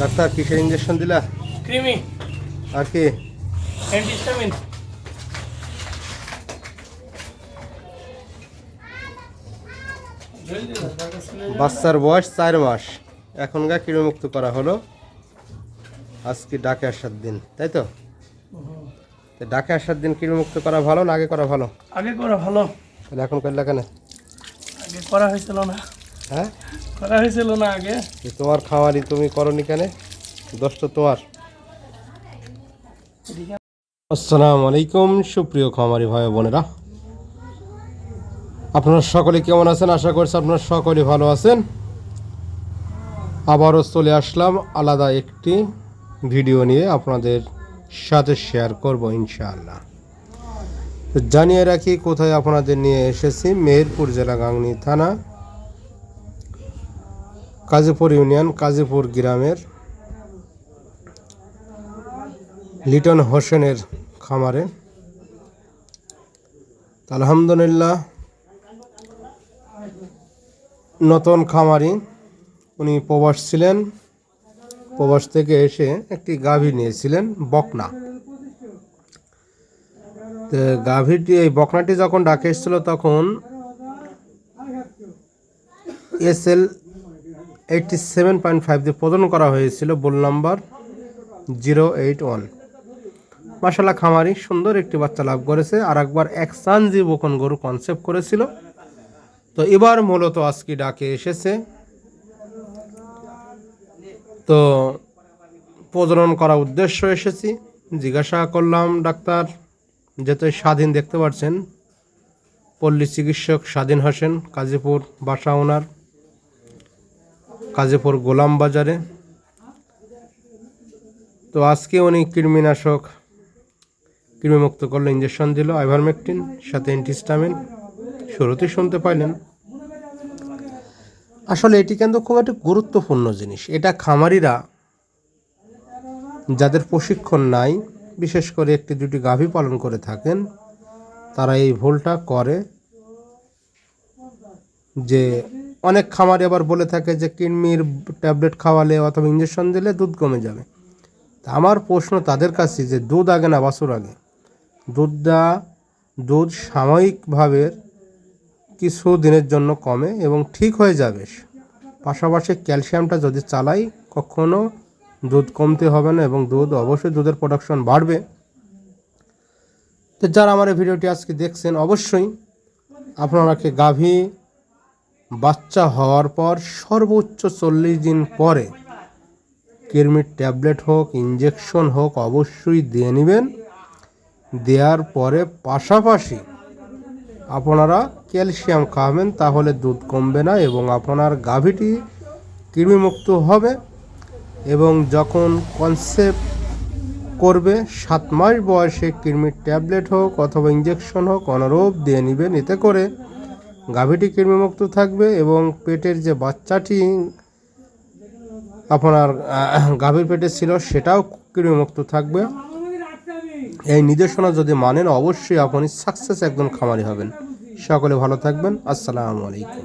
Doctor কিসের injection দিলা? Creamy. আর কি? অ্যান্টিস্টামিন বাচ্চার বয়স চার মাস। এখনকার কৃমিমুক্ত করা হলো? আজকে ডাকে আসার দিন তাই তো? তো ডাকে আসার দিন কৃমিমুক্ত করা ভালো না আগে করা ভালো? আগে করা ভালো। তাহলে এখন করলে কেন? আগে করা হয়েছিল না। হ্যাঁ? করা হয়েছিল না আগে। তোমার খাওয়ারই তুমি করনি কেন? তো তোমার আসসালামু আলাইকুম, সুপ্রিয় খামারি ভাই বোনেরা। আপনারা সকলে কেমন আছেন? আশা করছি আপনারা সকলে ভালো আছেন। আবারও চলে আসলাম আলাদা একটি ভিডিও নিয়ে আপনাদের সাথে শেয়ার করব ইনশাআল্লাহ। জানিয়ে রাখি, কোথায় আপনাদের নিয়ে এসেছি? মেহেরপুর জেলা গাংনী থানা। কাজীপুর ইউনিয়ন, কাজীপুর গ্রামের লিটন হোসেনের খামারে। আলহামদুলিল্লাহ, নতুন খামারি উনি প্রবাস ছিলেন। প্রবাস থেকে এসে একটি গাভী নিয়েছিলেন, বকনা। তো গাভীটি, এই বকনাটি যখন ডাকে এসেছিল তখন S L eighty seven point five দিয়ে প্রদান করা হয়েছিল বোল নাম্বার জিরো এইট ওয়ান মাসাল্লাহ খামারি সুন্দর একটি বাচ্চা লাভ করেছে আর একবার একসানজি বকন গরু কনসেপ্ট করেছিল। তো এবার মূলত আজকে ডাকে এসেছে। তো প্রজনন করা উদ্দেশ্য এসেছি, জিজ্ঞাসা করলাম ডাক্তার যেহেতু স্বাধীন দেখতে পাচ্ছেন পল্লী চিকিৎসক স্বাধীন হোসেন, কাজীপুর, বাসা ওনার। কাজীপুর গোলাম বাজারে। তো আজকে উনি কৃমিনাশক, কৃমিমুক্ত করল ইঞ্জেকশন দিল আইভারমেকটিন সাথে অ্যান্টিস্টামিন শুরুতেই শুনতে পাইলেন। আসলে এটি কিন্তু খুব একটা গুরুত্বপূর্ণ জিনিস। এটা খামারিরা যাদের প্রশিক্ষণ নাই, বিশেষ করে একটি দুটি গাভী পালন করে থাকেন, তারা এই ভুলটা করে যে অনেক খামারে আবার বলে থাকে যে, কিডনির ট্যাবলেট খাওয়ালে অথবা ইঞ্জেকশন দিলে দুধ কমে যাবে। তা আমার প্রশ্ন তাদের কাছে যে, দুধ আগে না বাছুর আগে? দুধটা দুধ সাময়িকভাবে কিছু দিনের জন্য কমে এবং ঠিক হয়ে যাবে। পাশাপাশি ক্যালসিয়ামটা যদি চালাই, কখনো দুধ কমতে হবে না এবং দুধ অবশ্যই দুধের প্রোডাকশন বাড়বে। তো যারা আমার এই ভিডিওটি আজকে দেখছেন, অবশ্যই আপনারাকে গাভী বাচ্চা হওয়ার পর সর্বোচ্চ চল্লিশ দিন পরে কৃমির ট্যাবলেট হোক ইঞ্জেকশন হোক, অবশ্যই দিয়ে নেবেন। দেওয়ার পরে পাশাপাশি আপনারা ক্যালসিয়াম খাওয়াবেন তাহলে দুধ কমবে না এবং আপনার গাভীটি কৃমিমুক্ত হবে এবং যখন কনসেপ্ট করবে, সাত মাস বয়সে কৃমির ট্যাবলেট হোক অথবা ইঞ্জেকশন হোক, অনুরূপ দিয়ে নেবেন। এতে করে গাভীটি কৃমিমুক্ত থাকবে এবং পেটের যে বাচ্চাটি আপনার গাভীর পেটে ছিল, সেটাও কৃমিমুক্ত থাকবে। এই নির্দেশনা যদি মানেন, অবশ্যই আপনি সাকসেস একজন খামারি হবেন। সকলে ভালো থাকবেন। আসসালামু আলাইকুম।